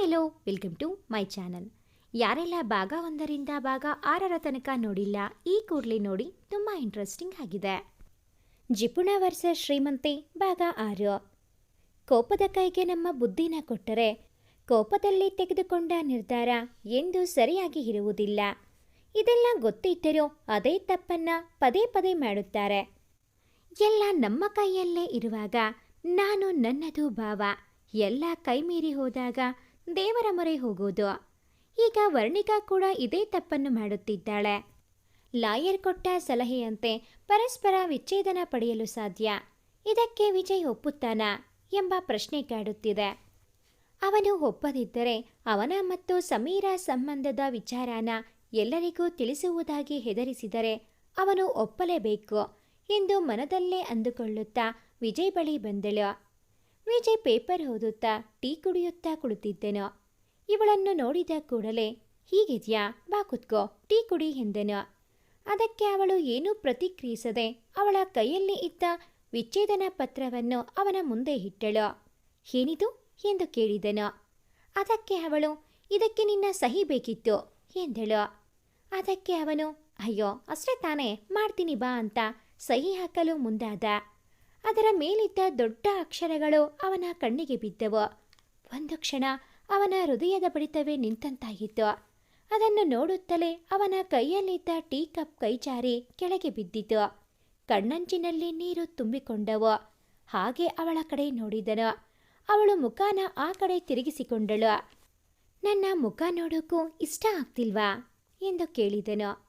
Hello, welcome to my channel. ಯಾರೆಲ್ಲ ಭಾಗ ಒಂದರಿಂದ ಭಾಗ ಆರರ ತನಕ ನೋಡಿಲ್ಲ, ಈ ಕೂಡಲೇ ನೋಡಿ ತುಂಬ ಇಂಟ್ರೆಸ್ಟಿಂಗ್ ಆಗಿದೆ. ಜಿಪುಣ ವರ್ಷ ಶ್ರೀಮಂತೆ ಭಾಗ ಆರು. ಕೋಪದ ಕೈಗೆ ನಮ್ಮ ಬುದ್ಧಿನ ಕೊಟ್ಟರೆ ಕೋಪದಲ್ಲಿ ತೆಗೆದುಕೊಂಡ ನಿರ್ಧಾರ ಎಂದು ಸರಿಯಾಗಿ ಇರುವುದಿಲ್ಲ. ಇದೆಲ್ಲ ಗೊತ್ತಿದ್ದರೂ ಅದೇ ತಪ್ಪನ್ನ ಪದೇ ಪದೇ ಮಾಡುತ್ತಾರೆ. ಎಲ್ಲ ನಮ್ಮ ಕೈಯಲ್ಲೇ ಇರುವಾಗ ನಾನು ನನ್ನದು ಭಾವ. ಎಲ್ಲ ಕೈಮೀರಿ ಹೋದಾಗ ದೇವರ ಮೊರೆ ಹೋಗೋದು. ಈಗ ವರ್ಣಿಕಾ ಕೂಡ ಇದೇ ತಪ್ಪನ್ನು ಮಾಡುತ್ತಿದ್ದಾಳೆ. ಲಾಯರ್ ಕೊಟ್ಟ ಸಲಹೆಯಂತೆ ಪರಸ್ಪರ ವಿಚ್ಛೇದನ ಪಡೆಯಲು ಸಾಧ್ಯ. ಇದಕ್ಕೆ ವಿಜಯ್ ಒಪ್ಪುತ್ತಾನಾ ಎಂಬ ಪ್ರಶ್ನೆ ಕಾಡುತ್ತಿದೆ. ಅವನು ಒಪ್ಪದಿದ್ದರೆ ಅವನ ಮತ್ತು ಸಮೀರ ಸಂಬಂಧದ ವಿಚಾರನ ಎಲ್ಲರಿಗೂ ತಿಳಿಸುವುದಾಗಿ ಹೆದರಿಸಿದರೆ ಅವನು ಒಪ್ಪಲೇಬೇಕು ಎಂದು ಮನದಲ್ಲೇ ಅಂದುಕೊಳ್ಳುತ್ತಾ ವಿಜಯ್ ಬಳಿ ಬಂದಳು. ವಿಜಯ್ ಪೇಪರ್ ಓದುತ್ತಾ ಟೀ ಕುಡಿಯುತ್ತಾ ಕುಳಿತಿದ್ದೆನು. ಇವಳನ್ನು ನೋಡಿದ ಕೂಡಲೇ, ಹೀಗಿದ್ಯಾ, ಬಾ ಕುತ್ಕೋ, ಟೀ ಕುಡಿ ಎಂದೆನು. ಅದಕ್ಕೆ ಅವಳು ಏನೂ ಪ್ರತಿಕ್ರಿಯಿಸದೆ ಅವಳ ಕೈಯಲ್ಲಿ ಇದ್ದ ವಿಚ್ಛೇದನ ಪತ್ರವನ್ನು ಅವನ ಮುಂದೆ ಇಟ್ಟಳು. ಏನಿದು? ಎಂದು ಕೇಳಿದನು. ಅದಕ್ಕೆ ಅವಳು, ಇದಕ್ಕೆ ನಿನ್ನ ಸಹಿ ಬೇಕಿತ್ತು, ಎಂದಳು. ಅದಕ್ಕೆ ಅವನು, ಅಯ್ಯೋ, ಅಷ್ಟೇ ತಾನೇ, ಮಾಡ್ತೀನಿ ಬಾ ಅಂತ ಸಹಿ ಹಾಕಲು ಮುಂದಾದ. ಅದರ ಮೇಲಿದ್ದ ದೊಡ್ಡ ಅಕ್ಷರಗಳು ಅವನ ಕಣ್ಣಿಗೆ ಬಿದ್ದವು. ಒಂದು ಕ್ಷಣ ಅವನ ಹೃದಯದ ಬಡಿತವೇ ನಿಂತಂತಾಗಿತ್ತು. ಅದನ್ನು ನೋಡುತ್ತಲೇ ಅವನ ಕೈಯಲ್ಲಿದ್ದ ಟೀ ಕಪ್ ಕೈಚಾರಿ ಕೆಳಗೆ ಬಿದ್ದಿತು. ಕಣ್ಣಂಚಿನಲ್ಲಿ ನೀರು ತುಂಬಿಕೊಂಡವು. ಹಾಗೆ ಅವಳ ಕಡೆ ನೋಡಿದನು. ಅವಳು ಮುಖಾನ ಆ ಕಡೆ ತಿರುಗಿಸಿಕೊಂಡಳು. ನನ್ನ ಮುಖ ನೋಡೋಕ್ಕೂ ಇಷ್ಟ ಆಗ್ತಿಲ್ವಾ? ಎಂದು ಕೇಳಿದನು.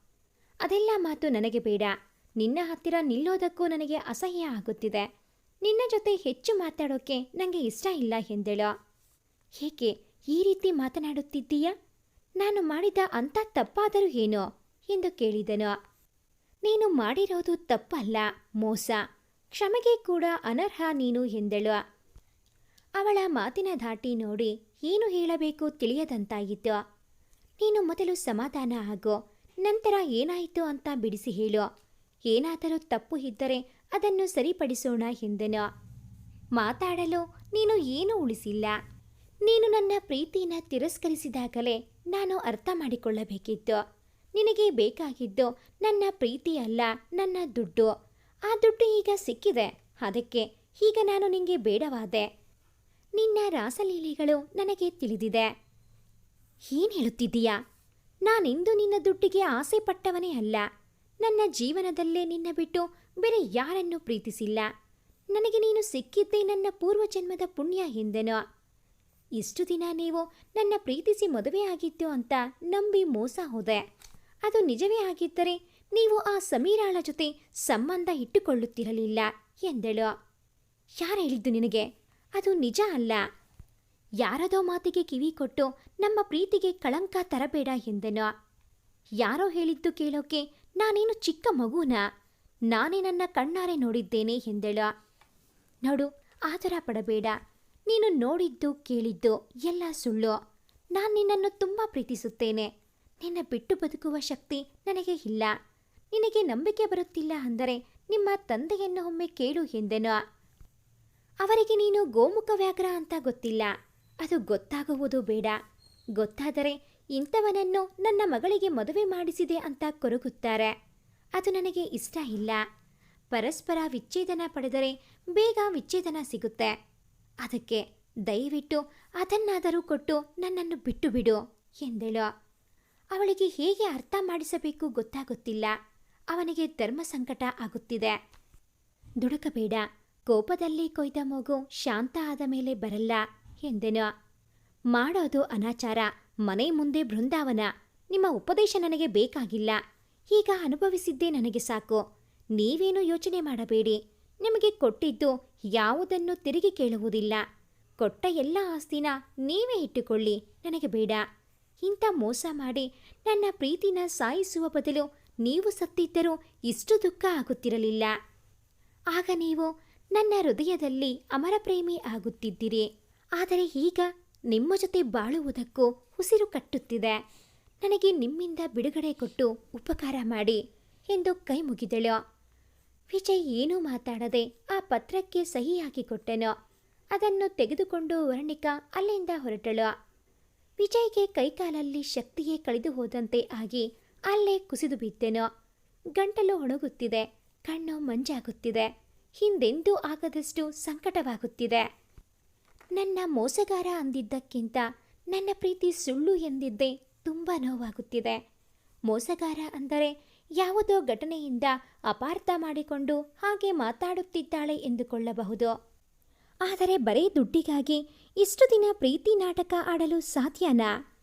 ಅದೆಲ್ಲ ಮಾತು ನನಗೆ ಬೇಡ. ನಿನ್ನ ಹತ್ತಿರ ನಿಲ್ಲೋದಕ್ಕೂ ನನಗೆ ಅಸಹ್ಯ ಆಗುತ್ತಿದೆ. ನಿನ್ನ ಜೊತೆ ಹೆಚ್ಚು ಮಾತಾಡೋಕೆ ನನಗೆ ಇಷ್ಟ ಇಲ್ಲ ಎಂದಳು. ಏಕೆ, ಈ ರೀತಿ ಮಾತನಾಡುತ್ತಿದ್ದೀಯಾ? ನಾನು ಮಾಡಿದ ಅಂಥ ತಪ್ಪಾದರೂ ಏನು? ಎಂದು ಕೇಳಿದನು. ನೀನು ಮಾಡಿರೋದು ತಪ್ಪಲ್ಲ, ಮೋಸ. ಕ್ಷಮೆಗೆ ಕೂಡ ಅನರ್ಹ ನೀನು ಎಂದಳು. ಅವಳ ಮಾತಿನ ಧಾಟಿ ನೋಡಿ ಏನು ಹೇಳಬೇಕು ತಿಳಿಯದಂತಾಯಿತು. ನೀನು ಮೊದಲು ಸಮಾಧಾನ ಆಗೋ, ನಂತರ ಏನಾಯಿತು ಅಂತ ಬಿಡಿಸಿ ಹೇಳು. ಏನಾದರೂ ತಪ್ಪು ಇದ್ದರೆ ಅದನ್ನು ಸರಿಪಡಿಸೋಣ ಎಂದನು ಮಾತಾಡಲು ನೀನು ಏನೂ ಉಳಿಸಿಲ್ಲ. ನೀನು ನನ್ನ ಪ್ರೀತಿಯನ್ನು ತಿರಸ್ಕರಿಸಿದಾಗಲೇ ನಾನು ಅರ್ಥ ಮಾಡಿಕೊಳ್ಳಬೇಕಿತ್ತು. ನಿನಗೆ ಬೇಕಾಗಿದ್ದು ನನ್ನ ಪ್ರೀತಿ ಅಲ್ಲ, ನನ್ನ ದುಡ್ಡು. ಆ ದುಡ್ಡು ಈಗ ಸಿಕ್ಕಿದೆ, ಅದಕ್ಕೆ ಈಗ ನಾನು ನಿನಗೆ ಬೇಡವಾದೆ. ನಿನ್ನ ರಾಸಲೀಲೆಗಳು ನನಗೆ ತಿಳಿದಿದೆ. ಏನು ಹೇಳುತ್ತಿದ್ದೀಯಾ? ನಾನಿಂದು ನಿನ್ನ ದುಡ್ಡಿಗೆ ಆಸೆ ಪಟ್ಟವನೇ ಅಲ್ಲ. ನನ್ನ ಜೀವನದಲ್ಲೇ ನಿನ್ನ ಬಿಟ್ಟು ಬೇರೆ ಯಾರನ್ನೂ ಪ್ರೀತಿಸಿಲ್ಲ. ನನಗೆ ನೀನು ಸಿಕ್ಕಿದ್ದೇ ನನ್ನ ಪೂರ್ವಜನ್ಮದ ಪುಣ್ಯ ಎಂದೆನೋ ಇಷ್ಟು ದಿನ ನೀವು ನನ್ನ ಪ್ರೀತಿಸಿ ಮದುವೆ ಆಗಿತ್ತು ಅಂತ ನಂಬಿ ಮೋಸ ಹೋದೆ. ಅದು ನಿಜವೇ ಆಗಿದ್ದರೆ ನೀವು ಆ ಸಮೀರಾಳ ಜೊತೆ ಸಂಬಂಧ ಇಟ್ಟುಕೊಳ್ಳುತ್ತಿರಲಿಲ್ಲ ಎಂದಳು. ಯಾರು ಹೇಳಿದ್ದು ನಿನಗೆ? ಅದು ನಿಜ ಅಲ್ಲ. ಯಾರದೋ ಮಾತಿಗೆ ಕಿವಿ ಕೊಟ್ಟು ನಮ್ಮ ಪ್ರೀತಿಗೆ ಕಳಂಕ ತರಬೇಡ ಎಂದನು. ಯಾರೋ ಹೇಳಿದ್ದು ಕೇಳೋಕೆ ನಾನೇನು ಚಿಕ್ಕ ಮಗುನ? ನಾನೇ ನನ್ನ ಕಣ್ಣಾರೆ ನೋಡಿದ್ದೇನೆ ಎಂದಳ. ನೋಡು ಆತರ ಪಡಬೇಡ ನೀನು ನೋಡಿದ್ದು ಕೇಳಿದ್ದು ಎಲ್ಲ ಸುಳ್ಳು. ನಾನು ನಿನ್ನನ್ನು ತುಂಬ ಪ್ರೀತಿಸುತ್ತೇನೆ. ನಿನ್ನ ಬಿಟ್ಟು ಬದುಕುವ ಶಕ್ತಿ ನನಗೆ ಇಲ್ಲ. ನಿನಗೆ ನಂಬಿಕೆ ಬರುತ್ತಿಲ್ಲ ಅಂದರೆ ನಿಮ್ಮ ತಂದೆಯನ್ನು ಒಮ್ಮೆ ಕೇಳು ಎಂದೆನು. ಅವರಿಗೆ ನೀನು ಗೋಮುಖ ವ್ಯಾಘ್ರ ಅಂತ ಗೊತ್ತಿಲ್ಲ. ಅದು ಗೊತ್ತಾಗುವುದು ಬೇಡ. ಗೊತ್ತಾದರೆ ಇಂಥವನನ್ನು ನನ್ನ ಮಗಳಿಗೆ ಮದುವೆ ಮಾಡಿಸಿದೆ ಅಂತ ಕೊರಗುತ್ತಾರೆ. ಅದು ನನಗೆ ಇಷ್ಟ ಇಲ್ಲ. ಪರಸ್ಪರ ವಿಚ್ಛೇದನ ಪಡೆದರೆ ಬೇಗ ವಿಚ್ಛೇದನ ಸಿಗುತ್ತೆ. ಅದಕ್ಕೆ ದಯವಿಟ್ಟು ಅದನ್ನಾದರೂ ಕೊಟ್ಟು ನನ್ನನ್ನು ಬಿಟ್ಟು ಬಿಡು ಎಂದಳು. ಅವಳಿಗೆ ಹೇಗೆ ಅರ್ಥ ಮಾಡಿಸಬೇಕು ಗೊತ್ತಾಗುತ್ತಿಲ್ಲ. ಅವನಿಗೆ ಧರ್ಮ ಸಂಕಟ ಆಗುತ್ತಿದೆ. ದುಡುಕಬೇಡ, ಕೋಪದಲ್ಲಿ ಕೊಯ್ದ ಮಗು ಶಾಂತ ಆದ ಮೇಲೆ ಬರಲ್ಲ ಎಂದೆನು. ಮಾಡೋದು ಅನಾಚಾರ ಮನೆ ಮುಂದೆ ಬೃಂದಾವನ, ನಿಮ್ಮ ಉಪದೇಶ ನನಗೆ ಬೇಕಾಗಿಲ್ಲ. ಈಗ ಅನುಭವಿಸಿದ್ದೇ ನನಗೆ ಸಾಕು. ನೀವೇನು ಯೋಚನೆ ಮಾಡಬೇಡಿ. ನಿಮಗೆ ಕೊಟ್ಟಿದ್ದು ಯಾವುದನ್ನು ತಿರುಗಿ ಕೇಳುವುದಿಲ್ಲ. ಕೊಟ್ಟ ಎಲ್ಲ ಆಸ್ತಿನ ನೀವೇ ಇಟ್ಟುಕೊಳ್ಳಿ. ನನಗೆ ಬೇಡ. ಇಂಥ ಮೋಸ ಮಾಡಿ ನನ್ನ ಪ್ರೀತಿನ ಸಾಯಿಸುವ ಬದಲು ನೀವು ಸತ್ತಿದ್ದರೂ ಇಷ್ಟು ದುಃಖ ಆಗುತ್ತಿರಲಿಲ್ಲ. ಆಗ ನೀವು ನನ್ನ ಹೃದಯದಲ್ಲಿ ಅಮರ ಪ್ರೇಮಿ ಆಗುತ್ತಿದ್ದಿರಿ. ಆದರೆ ಈಗ ನಿಮ್ಮ ಜೊತೆ ಬಾಳುವುದಕ್ಕೂ ಉಸಿರು ಕಟ್ಟುತ್ತಿದೆ. ನನಗೆ ನಿಮ್ಮಿಂದ ಬಿಡುಗಡೆ ಕೊಟ್ಟು ಉಪಕಾರ ಮಾಡಿ ಎಂದು ಕೈ ಮುಗಿದಳು. ವಿಜಯ್ ಏನೂ ಮಾತಾಡದೆ ಆ ಪತ್ರಕ್ಕೆ ಸಹಿ ಹಾಕಿಕೊಟ್ಟನು ಅದನ್ನು ತೆಗೆದುಕೊಂಡು ವರ್ಣಿಕಾ ಅಲ್ಲಿಂದ ಹೊರಟಳು. ವಿಜಯ್ಗೆ ಕೈಕಾಲಲ್ಲಿ ಶಕ್ತಿಯೇ ಕಳೆದು ಹೋದಂತೆ ಆಗಿ ಅಲ್ಲೇ ಕುಸಿದು ಬಿದ್ದೆನು. ಗಂಟಲು ಒಣಗುತ್ತಿದೆ, ಕಣ್ಣು ಮಂಜಾಗುತ್ತಿದೆ, ಹಿಂದೆಂದೂ ಆಗದಷ್ಟು ಸಂಕಟವಾಗುತ್ತಿದೆ. ನನ್ನ ಮೋಸಗಾರ ಅಂದಿದ್ದಕ್ಕಿಂತ ನನ್ನ ಪ್ರೀತಿ ಸುಳ್ಳು ಎಂದಿದ್ದೇ ತುಂಬ ನೋವಾಗುತ್ತಿದೆ. ಮೋಸಗಾರ ಅಂದರೆ ಯಾವುದೋ ಘಟನೆಯಿಂದ ಅಪಾರ್ಥ ಮಾಡಿಕೊಂಡು ಹಾಗೆ ಮಾತಾಡುತ್ತಿದ್ದಾಳೆ ಎಂದುಕೊಳ್ಳಬಹುದು. ಆದರೆ ಬರೀ ದುಡ್ಡಿಗಾಗಿ ಇಷ್ಟು ದಿನ ಪ್ರೀತಿ ನಾಟಕ ಆಡಲು ಸಾಧ್ಯನಾ?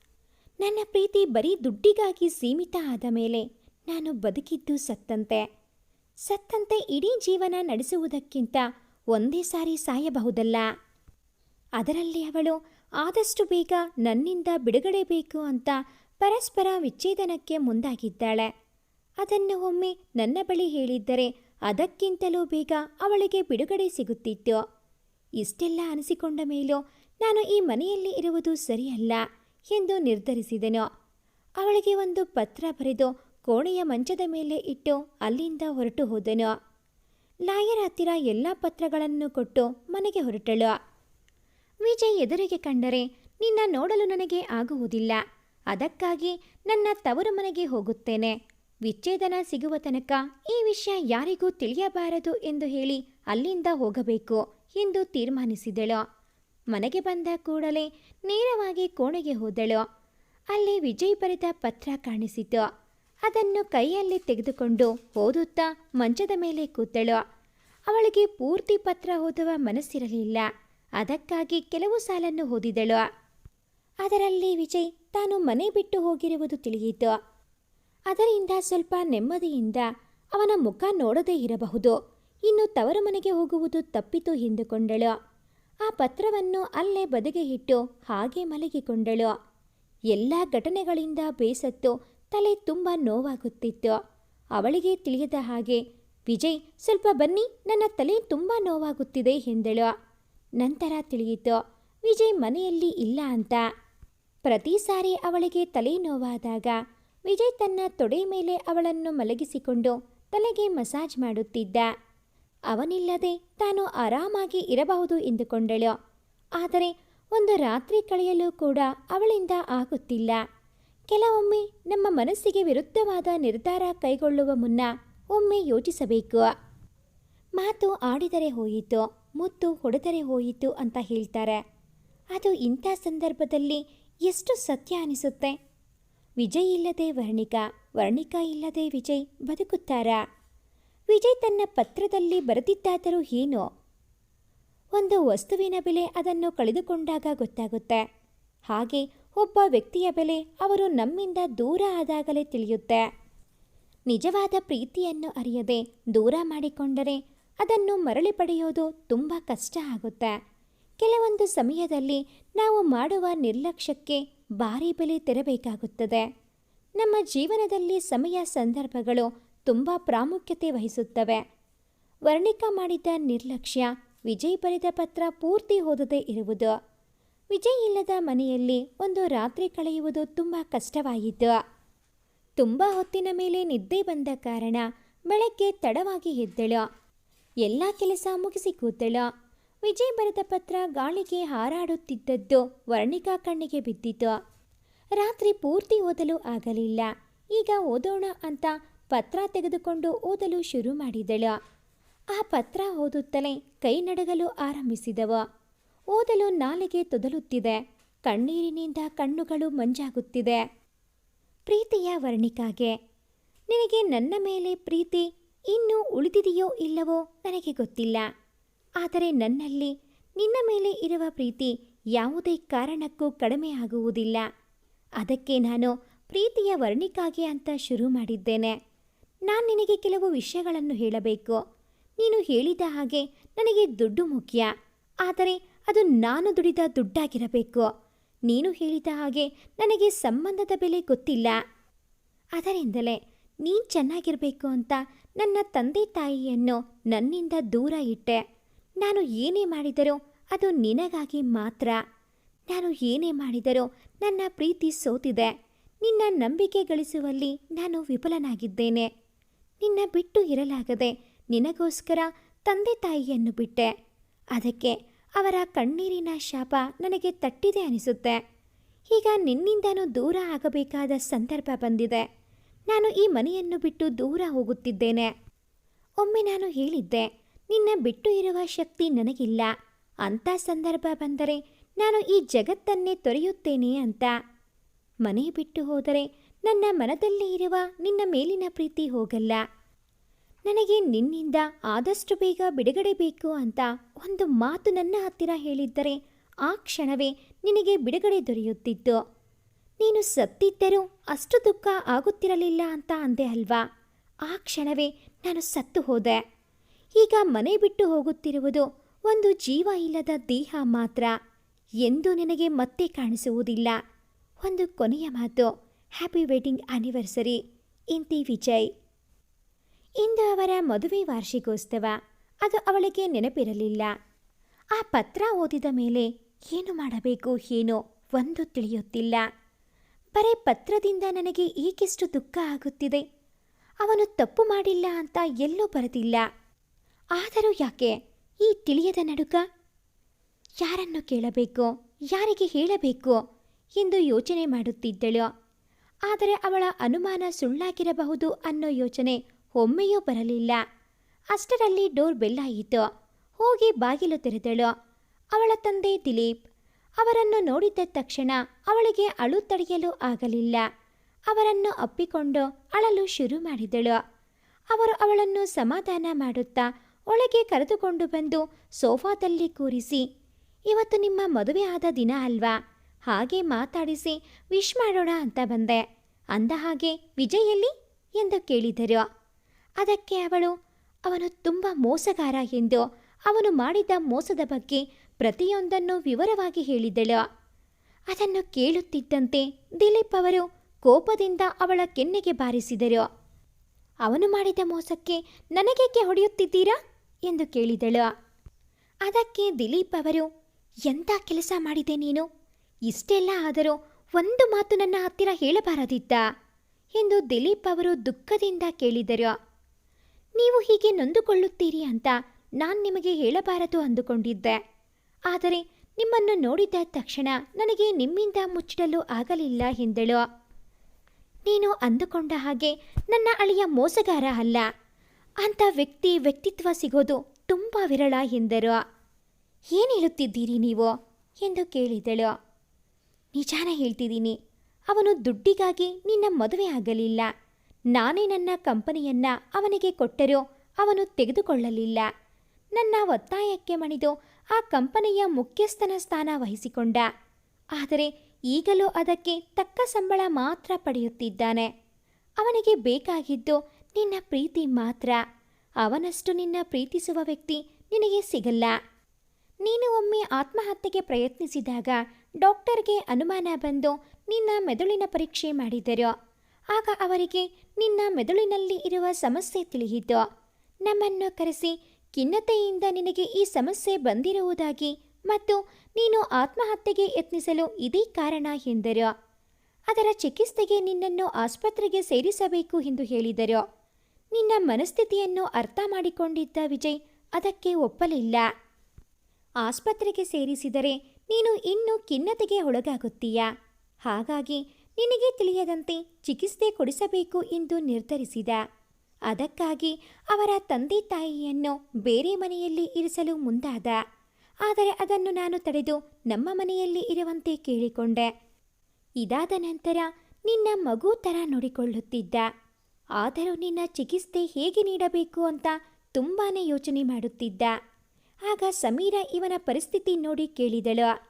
ನನ್ನ ಪ್ರೀತಿ ಬರೀ ದುಡ್ಡಿಗಾಗಿ ಸೀಮಿತ ಆದ ಮೇಲೆ ನಾನು ಬದುಕಿದ್ದು ಸತ್ತಂತೆ. ಸತ್ತಂತೆ ಇಡೀ ಜೀವನ ನಡೆಸುವುದಕ್ಕಿಂತ ಒಂದೇ ಸಾರಿ ಸಾಯಬಹುದಲ್ಲ? ಅದರಲ್ಲಿ ಅವಳು, ಆದಷ್ಟು ಬೇಗ ನನ್ನಿಂದ ಬಿಡುಗಡೆ ಬೇಕು ಅಂತ ಪರಸ್ಪರ ವಿಚ್ಛೇದನಕ್ಕೆ ಮುಂದಾಗಿದ್ದಾಳೆ. ಅದನ್ನು ಒಮ್ಮೆ ನನ್ನ ಬಳಿ ಹೇಳಿದ್ದರೆ ಅದಕ್ಕಿಂತಲೂ ಬೇಗ ಅವಳಿಗೆ ಬಿಡುಗಡೆ ಸಿಗುತ್ತಿತ್ತು. ಇಷ್ಟೆಲ್ಲ ಅನಿಸಿಕೊಂಡ ಮೇಲೂ ನಾನು ಈ ಮನೆಯಲ್ಲಿ ಇರುವುದು ಸರಿಯಲ್ಲ ಎಂದು ನಿರ್ಧರಿಸಿದೆನು. ಅವಳಿಗೆ ಒಂದು ಪತ್ರ ಬರೆದು ಕೋಣೆಯ ಮಂಚದ ಮೇಲೆ ಇಟ್ಟು ಅಲ್ಲಿಂದ ಹೊರಟು ಹೋದೆನು. ಲಾಯರ್ ಹತ್ತಿರ ಎಲ್ಲ ಪತ್ರಗಳನ್ನು ಕೊಟ್ಟು ಮನೆಗೆ ಹೊರಟಳು. ವಿಜಯ್ ಎದುರಿಗೆ ಕಂಡರೆ ನಿನ್ನ ನೋಡಲು ನನಗೆ ಆಗುವುದಿಲ್ಲ. ಅದಕ್ಕಾಗಿ ನನ್ನ ತವರು ಮನೆಗೆ ಹೋಗುತ್ತೇನೆ. ವಿಚ್ಛೇದನ ಸಿಗುವ ತನಕ ಈ ವಿಷಯ ಯಾರಿಗೂ ತಿಳಿಯಬಾರದು ಎಂದು ಹೇಳಿ ಅಲ್ಲಿಂದ ಹೋಗಬೇಕು ಎಂದು ತೀರ್ಮಾನಿಸಿದಳು. ಮನೆಗೆ ಬಂದ ಕೂಡಲೇ ನೇರವಾಗಿ ಕೋಣೆಗೆ ಹೋದಳು. ಅಲ್ಲಿ ವಿಜಯ್ ಬರೆದ ಪತ್ರ ಕಾಣಿಸಿತು. ಅದನ್ನು ಕೈಯಲ್ಲಿ ತೆಗೆದುಕೊಂಡು ಓದುತ್ತಾ ಮಂಚದ ಮೇಲೆ ಕೂತಳು. ಅವಳಿಗೆ ಪೂರ್ತಿ ಪತ್ರ ಓದುವ ಮನಸ್ಸಿರಲಿಲ್ಲ. ಅದಕ್ಕಾಗಿ ಕೆಲವು ಸಾಲನ್ನು ಓದಿದಳು. ಅದರಲ್ಲಿ ವಿಜಯ್ ತಾನು ಮನೆ ಬಿಟ್ಟು ಹೋಗಿರುವುದು ತಿಳಿಯಿತು. ಅದರಿಂದ ಸ್ವಲ್ಪ ನೆಮ್ಮದಿಯಿಂದ ಅವನ ಮುಖ ನೋಡದೇ ಇರಬಹುದು. ಇನ್ನು ತವರು ಮನೆಗೆ ಹೋಗುವುದು ತಪ್ಪಿತು ಎಂದುಕೊಂಡಳು. ಆ ಪತ್ರವನ್ನು ಅಲ್ಲೇ ಬದಿಗೆ ಇಟ್ಟು ಹಾಗೆ ಮಲಗಿಕೊಂಡಳು. ಎಲ್ಲ ಘಟನೆಗಳಿಂದ ಬೇಸತ್ತು ತಲೆ ತುಂಬ ನೋವಾಗುತ್ತಿತ್ತು. ಅವಳಿಗೆ ತಿಳಿಯದ ಹಾಗೆ, ವಿಜಯ್, ಸ್ವಲ್ಪ ಬನ್ನಿ, ನನ್ನ ತಲೆ ತುಂಬ ನೋವಾಗುತ್ತಿದೆ, ಎಂದಳು. ನಂತರ ತಿಳಿಯಿತು, ವಿಜಯ್ ಮನೆಯಲ್ಲಿ ಇಲ್ಲ ಅಂತ. ಪ್ರತಿ ಸಾರಿ ಅವಳಿಗೆ ತಲೆ ನೋವಾದಾಗ ವಿಜಯ್ ತನ್ನ ತೊಡೆ ಮೇಲೆ ಅವಳನ್ನು ಮಲಗಿಸಿಕೊಂಡು ತಲೆಗೆ ಮಸಾಜ್ ಮಾಡುತ್ತಿದ್ದ. ಅವನಿಲ್ಲದೆ ತಾನು ಆರಾಮಾಗಿ ಇರಬಹುದು ಎಂದುಕೊಂಡಳು. ಆದರೆ ಒಂದು ರಾತ್ರಿ ಕಳೆಯಲು ಕೂಡ ಅವಳಿಂದ ಆಗುತ್ತಿಲ್ಲ. ಕೆಲವೊಮ್ಮೆ ನಮ್ಮ ಮನಸ್ಸಿಗೆ ವಿರುದ್ಧವಾದ ನಿರ್ಧಾರ ಕೈಗೊಳ್ಳುವ ಮುನ್ನ ಒಮ್ಮೆ ಯೋಚಿಸಬೇಕು. ಮಾತು ಆಡಿದರೆ ಹೋಯಿತು. ಮುತ್ತು ಹೊಡೆದರೆ ಹೋಯಿತು ಅಂತ ಹೇಳ್ತಾರೆ. ಅದು ಇಂಥ ಸಂದರ್ಭದಲ್ಲಿ ಎಷ್ಟು ಸತ್ಯ ಅನಿಸುತ್ತೆ? ವಿಜಯ್ ಇಲ್ಲದೆ ವರ್ಣಿಕಾ ವರ್ಣಿಕಾ ಇಲ್ಲದೆ ವಿಜಯ್ ಬದುಕುತ್ತಾರಾ? ವಿಜಯ್ ತನ್ನ ಪತ್ರದಲ್ಲಿ ಬರೆದಿದ್ದಾದರೂ ಏನು? ಒಂದು ವಸ್ತುವಿನ ಬೆಲೆ ಅದನ್ನು ಕಳೆದುಕೊಂಡಾಗ ಗೊತ್ತಾಗುತ್ತೆ. ಹಾಗೆ ಒಬ್ಬ ವ್ಯಕ್ತಿಯ ಬೆಲೆ ಅವರು ನಮ್ಮಿಂದ ದೂರ ಆದಾಗಲೇ ತಿಳಿಯುತ್ತೆ. ನಿಜವಾದ ಪ್ರೀತಿಯನ್ನು ಅರಿಯದೆ ದೂರ ಮಾಡಿಕೊಂಡರೆ ಅದನ್ನು ಮರಳಿ ಪಡೆಯೋದು ತುಂಬ ಕಷ್ಟ ಆಗುತ್ತೆ. ಕೆಲವೊಂದು ಸಮಯದಲ್ಲಿ ನಾವು ಮಾಡುವ ನಿರ್ಲಕ್ಷ್ಯಕ್ಕೆ ಭಾರಿ ಬೆಲೆ ತೆರಬೇಕಾಗುತ್ತದೆ. ನಮ್ಮ ಜೀವನದಲ್ಲಿ ಸಮಯ ಸಂದರ್ಭಗಳು ತುಂಬ ಪ್ರಾಮುಖ್ಯತೆ ವಹಿಸುತ್ತವೆ. ವರ್ಣಿಕಾ ಮಾಡಿದ ನಿರ್ಲಕ್ಷ್ಯ ವಿಜಯ್ ಬರೆದ ಪತ್ರ ಪೂರ್ತಿ ಓದದೇ ಇರುವುದು. ವಿಜಯ್ ಇಲ್ಲದ ಮನೆಯಲ್ಲಿ ಒಂದು ರಾತ್ರಿ ಕಳೆಯುವುದು ತುಂಬ ಕಷ್ಟವಾಯಿತು ತುಂಬ ಹೊತ್ತಿನ ಮೇಲೆ ನಿದ್ದೆ ಬಂದ ಕಾರಣ ಬೆಳಗ್ಗೆ ತಡವಾಗಿ ಎದ್ದಳು. ಎಲ್ಲ ಕೆಲಸ ಮುಗಿಸಿ ಕೂತಳ. ವಿಜಯ್ ಬರೆದ ಪತ್ರ ಗಾಳಿಗೆ ಹಾರಾಡುತ್ತಿದ್ದದ್ದು ವರ್ಣಿಕಾ ಕಣ್ಣಿಗೆ ಬಿದ್ದಿತು. ರಾತ್ರಿ ಪೂರ್ತಿ ಓದಲು ಆಗಲಿಲ್ಲ. ಈಗ ಓದೋಣ ಅಂತ ಪತ್ರ ತೆಗೆದುಕೊಂಡು ಓದಲು ಶುರು ಮಾಡಿದಳು. ಆ ಪತ್ರ ಓದುತ್ತಲೇ ಕೈ ನಡಗಲು ಆರಂಭಿಸಿದವ. ಓದಲು ನಾಲಿಗೆ ತೊದಲುತ್ತಿದೆ. ಕಣ್ಣೀರಿನಿಂದ ಕಣ್ಣುಗಳು ಮಂಜಾಗುತ್ತಿದೆ. ಪ್ರೀತಿಯ ವರ್ಣಿಕಾಗೆ, ನಿನಗೆ ನನ್ನ ಮೇಲೆ ಪ್ರೀತಿ ಇನ್ನೂ ಉಳಿದಿದೆಯೋ ಇಲ್ಲವೋ ನನಗೆ ಗೊತ್ತಿಲ್ಲ. ಆದರೆ ನನ್ನಲ್ಲಿ, ನಿನ್ನ ಮೇಲೆ ಇರುವ ಪ್ರೀತಿ ಯಾವುದೇ ಕಾರಣಕ್ಕೂ ಕಡಿಮೆ ಆಗುವುದಿಲ್ಲ. ಅದಕ್ಕೆ ನಾನು ಪ್ರೀತಿಯ ವರ್ಣಿಕಾಗೆ ಅಂತ ಶುರು ಮಾಡಿದ್ದೇನೆ. ನಾನು ನಿನಗೆ ಕೆಲವು ವಿಷಯಗಳನ್ನು ಹೇಳಬೇಕು. ನೀನು ಹೇಳಿದ ಹಾಗೆ ನನಗೆ ದುಡ್ಡು ಮುಖ್ಯ. ಆದರೆ ಅದು ನಾನು ದುಡಿದ ದುಡ್ಡಾಗಿರಬೇಕು. ನೀನು ಹೇಳಿದ ಹಾಗೆ ನನಗೆ ಸಂಬಂಧದ ಬೆಲೆ ಗೊತ್ತಿಲ್ಲ. ಅದರಿಂದಲೇ ನೀನು ಚೆನ್ನಾಗಿರಬೇಕು ಅಂತ ನನ್ನ ತಂದೆ ತಾಯಿಯನ್ನು ನನ್ನಿಂದ ದೂರ ಇಟ್ಟೆ. ನಾನು ಏನೇ ಮಾಡಿದರೂ ಅದು ನಿನಗಾಗಿ ಮಾತ್ರ. ನಾನು ಏನೇ ಮಾಡಿದರೂ ನನ್ನ ಪ್ರೀತಿ ಸೋತಿದೆ. ನಿನ್ನ ನಂಬಿಕೆ ಗಳಿಸುವಲ್ಲಿ ನಾನು ವಿಫಲನಾಗಿದ್ದೇನೆ. ನಿನ್ನ ಬಿಟ್ಟು ಇರಲಾಗದೆ ನಿನಗೋಸ್ಕರ ತಂದೆ ತಾಯಿಯನ್ನು ಬಿಟ್ಟೆ. ಅದಕ್ಕೆ ಅವರ ಕಣ್ಣೀರಿನ ಶಾಪ ನನಗೆ ತಟ್ಟಿದೆ ಅನಿಸುತ್ತೆ. ಈಗ ನಿನ್ನಿಂದನೂ ದೂರ ಆಗಬೇಕಾದ ಸಂದರ್ಭ ಬಂದಿದೆ. ನಾನು ಈ ಮನೆಯನ್ನು ಬಿಟ್ಟು ದೂರ ಹೋಗುತ್ತಿದ್ದೇನೆ. ಒಮ್ಮೆ ನಾನು ಹೇಳಿದ್ದೆ, ನಿನ್ನ ಬಿಟ್ಟು ಇರುವ ಶಕ್ತಿ ನನಗಿಲ್ಲ. ಅಂಥ ಸಂದರ್ಭ ಬಂದರೆ ನಾನು ಈ ಜಗತ್ತನ್ನೇ ತೊರೆಯುತ್ತೇನೆ ಅಂತ. ಮನೆ ಬಿಟ್ಟು ಹೋದರೆ ನನ್ನ ಮನದಲ್ಲಿ ಇರುವ ನಿನ್ನ ಮೇಲಿನ ಪ್ರೀತಿ ಹೋಗಲ್ಲ. ನನಗೆ ನಿನ್ನಿಂದ ಆದಷ್ಟು ಬೇಗ ಬಿಡುಗಡೆ ಬೇಕು ಅಂತ ಒಂದು ಮಾತು ನನ್ನ ಹತ್ತಿರ ಹೇಳಿದ್ದರೆ ಆ ಕ್ಷಣವೇ ನಿನಗೆ ಬಿಡುಗಡೆ ದೊರೆಯುತ್ತಿತ್ತು. ನೀನು ಸತ್ತಿದ್ದರೂ ಅಷ್ಟು ದುಃಖ ಆಗುತ್ತಿರಲಿಲ್ಲ ಅಂತ ಅಂದೆ ಅಲ್ವಾ? ಆ ಕ್ಷಣವೇ ನಾನು ಸತ್ತು ಹೋದೆ. ಈಗ ಮನೆ ಬಿಟ್ಟು ಹೋಗುತ್ತಿರುವುದು ಒಂದು ಜೀವ ಇಲ್ಲದ ದೇಹ ಮಾತ್ರ. ಎಂದು ನಿನಗೆ ಮತ್ತೆ ಕಾಣಿಸುವುದಿಲ್ಲ. ಒಂದು ಕೊನೆಯ ಮಾತು. Happy wedding anniversary. ಇಂತಿ ವಿಜಯ್. ಇಂದು ಅವರ ಮದುವೆ ವಾರ್ಷಿಕೋತ್ಸವ. ಅದು ಅವಳಿಗೆ ನೆನಪಿರಲಿಲ್ಲ. ಆ ಪತ್ರ ಓದಿದ ಮೇಲೆ ಏನು ಮಾಡಬೇಕು, ಏನೋ, ಒಂದು ತಿಳಿಯುತ್ತಿಲ್ಲ. ಬರೇ ಪತ್ರದಿಂದ ನನಗೆ ಏಕೆಷ್ಟು ದುಃಖ ಆಗುತ್ತಿದೆ. ಅವನು ತಪ್ಪು ಮಾಡಿಲ್ಲ ಅಂತ ಎಲ್ಲೂ ಬರೆದಿಲ್ಲ. ಆದರೂ ಯಾಕೆ ಈ ತಿಳಿಯದ ನಡುಕ? ಯಾರನ್ನು ಕೇಳಬೇಕು? ಯಾರಿಗೆ ಹೇಳಬೇಕು? ಎಂದು ಯೋಚನೆ ಮಾಡುತ್ತಿದ್ದಳು. ಆದರೆ ಅವಳ ಅನುಮಾನ ಸುಳ್ಳಾಗಿರಬಹುದು ಅನ್ನೋ ಯೋಚನೆ ಒಮ್ಮೆಯೂ ಬರಲಿಲ್ಲ. ಅಷ್ಟರಲ್ಲಿ ಡೋರ್ ಬೆಲ್ಲಾಯಿತು. ಹೋಗಿ ಬಾಗಿಲು ತೆರೆದಳು. ಅವಳ ತಂದೆ ದಿಲೀಪ್ ಅವರನ್ನು ನೋಡಿದ ತಕ್ಷಣ ಅವಳಿಗೆ ಅಳು ತಡೆಯಲು ಆಗಲಿಲ್ಲ. ಅವರನ್ನು ಅಪ್ಪಿಕೊಂಡು ಅಳಲು ಶುರು ಮಾಡಿದಳು. ಅವರು ಅವಳನ್ನು ಸಮಾಧಾನ ಮಾಡುತ್ತಾ ಒಳಗೆ ಕರೆದುಕೊಂಡು ಬಂದು ಸೋಫಾದಲ್ಲಿ ಕೂರಿಸಿ, ಇವತ್ತು ನಿಮ್ಮ ಮದುವೆ ಆದ ದಿನ ಅಲ್ವಾ? ಹಾಗೆ ಮಾತಾಡಿಸಿ ವಿಶ್ ಮಾಡೋಣ ಅಂತ ಬಂದೆ. ಅಂದ ಹಾಗೆ, ವಿಜಯ್ ಎಲ್ಲಿ? ಎಂದು ಕೇಳಿದರು. ಅದಕ್ಕೆ ಅವಳು, ಅವನು ತುಂಬ ಮೋಸಗಾರ ಎಂದು, ಅವನು ಮಾಡಿದ ಮೋಸದ ಬಗ್ಗೆ ಪ್ರತಿಯೊಂದನ್ನು ವಿವರವಾಗಿ ಹೇಳಿದಳು. ಅದನ್ನು ಕೇಳುತ್ತಿದ್ದಂತೆ ದಿಲೀಪ್ ಅವರು ಕೋಪದಿಂದ ಅವಳ ಕೆನ್ನೆಗೆ ಬಾರಿಸಿದರು. ಅವನು ಮಾಡಿದ ಮೋಸಕ್ಕೆ ನನಗೇಕೆ ಹೊಡೆಯುತ್ತಿದ್ದೀರಾ? ಎಂದು ಕೇಳಿದಳು. ಅದಕ್ಕೆ ದಿಲೀಪ್ ಅವರು, ಎಂಥ ಕೆಲಸ ಮಾಡಿದೆ ನೀನು? ಇಷ್ಟೆಲ್ಲ ಆದರೂ ಒಂದು ಮಾತು ನನ್ನ ಹತ್ತಿರ ಹೇಳಬಾರದಿದ್ದ ಎಂದು ದಿಲೀಪ್ ಅವರು ದುಃಖದಿಂದ ಕೇಳಿದರು. ನೀವು ಹೀಗೆ ನೊಂದುಕೊಳ್ಳುತ್ತೀರಿ ಅಂತ ನಾನು ನಿಮಗೆ ಹೇಳಬಾರದು ಅಂದುಕೊಂಡಿದ್ದೆ. ಆದರೆ ನಿಮ್ಮನ್ನು ನೋಡಿದ ತಕ್ಷಣ ನನಗೆ ನಿಮ್ಮಿಂದ ಮುಚ್ಚಿಡಲು ಆಗಲಿಲ್ಲ ಎಂದಳು. ನೀನು ಅಂದುಕೊಂಡ ಹಾಗೆ ನನ್ನ ಅಳಿಯ ಮೋಸಗಾರ ಅಲ್ಲ. ಅಂಥ ವ್ಯಕ್ತಿ ವ್ಯಕ್ತಿತ್ವ ಸಿಗೋದು ತುಂಬ ವಿರಳ ಎಂದರು. ಏನು ಹೇಳುತ್ತಿದ್ದೀರಿ ನೀವು? ಎಂದು ಕೇಳಿದಳು. ನಿಜಾನ ಹೇಳ್ತಿದ್ದೀನಿ, ಅವನು ದುಡ್ಡಿಗಾಗಿ ನಿನ್ನ ಮದುವೆ ಆಗಲಿಲ್ಲ. ನಾನೇ ನನ್ನ ಕಂಪನಿಯನ್ನ ಅವನಿಗೆ ಕೊಟ್ಟರೂ ಅವನು ತೆಗೆದುಕೊಳ್ಳಲಿಲ್ಲ. ನನ್ನ ಒತ್ತಾಯಕ್ಕೆ ಮಣಿದು ಆ ಕಂಪನಿಯ ಮುಖ್ಯಸ್ಥನ ಸ್ಥಾನ ವಹಿಸಿಕೊಂಡ. ಆದರೆ ಈಗಲೂ ಅದಕ್ಕೆ ತಕ್ಕ ಸಂಬಳ ಮಾತ್ರ ಪಡೆಯುತ್ತಿದ್ದಾನೆ. ಅವನಿಗೆ ಬೇಕಾಗಿದ್ದು ನಿನ್ನ ಪ್ರೀತಿ ಮಾತ್ರ. ಅವನಷ್ಟು ನಿನ್ನ ಪ್ರೀತಿಸುವ ವ್ಯಕ್ತಿ ನಿನಗೆ ಸಿಗಲ್ಲ. ನೀನು ಒಮ್ಮೆ ಆತ್ಮಹತ್ಯೆಗೆ ಪ್ರಯತ್ನಿಸಿದಾಗ ಡಾಕ್ಟರ್ಗೆ ಅನುಮಾನ ಬಂದು ನಿನ್ನ ಮೆದುಳಿನ ಪರೀಕ್ಷೆ ಮಾಡಿದರು. ಆಗ ಅವರಿಗೆ ನಿನ್ನ ಮೆದುಳಿನಲ್ಲಿ ಇರುವ ಸಮಸ್ಯೆ ತಿಳಿಯಿತು. ನಮ್ಮನ್ನು ಕರೆಸಿ ಖಿನ್ನತೆಯಿಂದ ನಿನಗೆ ಈ ಸಮಸ್ಯೆ ಬಂದಿರುವುದಾಗಿ ಮತ್ತು ನೀನು ಆತ್ಮಹತ್ಯೆಗೆ ಯತ್ನಿಸಲು ಇದೇ ಕಾರಣ ಎಂದರು. ಅದರ ಚಿಕಿತ್ಸೆಗೆ ನಿನ್ನನ್ನು ಆಸ್ಪತ್ರೆಗೆ ಸೇರಿಸಬೇಕು ಎಂದು ಹೇಳಿದರು. ನಿನ್ನ ಮನಸ್ಥಿತಿಯನ್ನು ಅರ್ಥ ಮಾಡಿಕೊಂಡಿದ್ದ ವಿಜಯ್ ಅದಕ್ಕೆ ಒಪ್ಪಲಿಲ್ಲ. ಆಸ್ಪತ್ರೆಗೆ ಸೇರಿಸಿದರೆ ನೀನು ಇನ್ನೂ ಖಿನ್ನತೆಗೆ ಒಳಗಾಗುತ್ತೀಯ? ಹಾಗಾಗಿ ನಿನಗೆ ತಿಳಿಯದಂತೆ ಚಿಕಿತ್ಸೆ ಕೊಡಿಸಬೇಕು ಎಂದು ನಿರ್ಧರಿಸಿದ. ಅದಕ್ಕಾಗಿ ಅವರ ತಂದೆ ತಾಯಿಯನ್ನು ಬೇರೆ ಮನೆಯಲ್ಲಿ ಇರಿಸಲು ಮುಂದಾದ. ಆದರೆ ಅದನ್ನು ನಾನು ತಡೆದು ನಮ್ಮ ಮನೆಯಲ್ಲಿ ಇರುವಂತೆ ಕೇಳಿಕೊಂಡೆ. ಇದಾದ ನಂತರ ನಿನ್ನ ಮಗು ಥರ ನೋಡಿಕೊಳ್ಳುತ್ತಿದ್ದ. ಆದರೂ ನಿನ್ನ ಚಿಕಿತ್ಸೆ ಹೇಗೆ ನೀಡಬೇಕು ಅಂತ ತುಂಬಾನೇ ಯೋಚನೆ ಮಾಡುತ್ತಿದ್ದ. ಆಗ ಸಮೀರ ಇವನ ಪರಿಸ್ಥಿತಿ ನೋಡಿ ಕೇಳಿದಳು.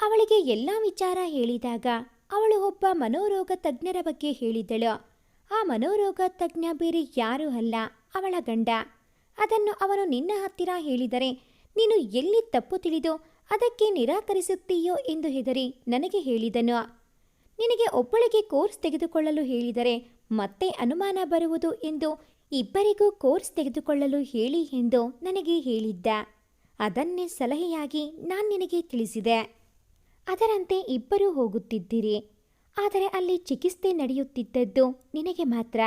ಅವಳಿಗೆ ಎಲ್ಲ ವಿಚಾರ ಹೇಳಿದಾಗ ಅವಳು ಒಬ್ಬ ಮನೋರೋಗ ತಜ್ಞರ ಬಗ್ಗೆ ಹೇಳಿದಳು. ಆ ಮನೋರೋಗ ತಜ್ಞ ಬೇರೆ ಯಾರೂ ಅಲ್ಲ, ಅವಳ ಗಂಡ. ಅದನ್ನು ಅವನು ನಿನ್ನ ಹತ್ತಿರ ಹೇಳಿದರೆ ನೀನು ಎಲ್ಲಿ ತಪ್ಪು ತಿಳಿದೋ ಅದಕ್ಕೆ ನಿರಾಕರಿಸುತ್ತೀಯೋ ಎಂದು ಹೆದರಿ ನನಗೆ ಹೇಳಿದನು. ನಿನಗೆ ಒಬ್ಬಳಿಗೆ ಕೋರ್ಸ್ ತೆಗೆದುಕೊಳ್ಳಲು ಹೇಳಿದರೆ ಮತ್ತೆ ಅನುಮಾನ ಬರುವುದು ಎಂದು ಇಬ್ಬರಿಗೂ ಕೋರ್ಸ್ ತೆಗೆದುಕೊಳ್ಳಲು ಹೇಳಿ ಎಂದು ನನಗೆ ಹೇಳಿದ್ದ. ಅದನ್ನೇ ಸಲಹೆಯಾಗಿ ನಾನು ನಿನಗೆ ತಿಳಿಸಿದೆ. ಅದರಂತೆ ಇಬ್ಬರೂ ಹೋಗುತ್ತಿದ್ದಿರಿ. ಆದರೆ ಅಲ್ಲಿ ಚಿಕಿತ್ಸೆ ನಡೆಯುತ್ತಿದ್ದದ್ದು ನಿನಗೆ ಮಾತ್ರ.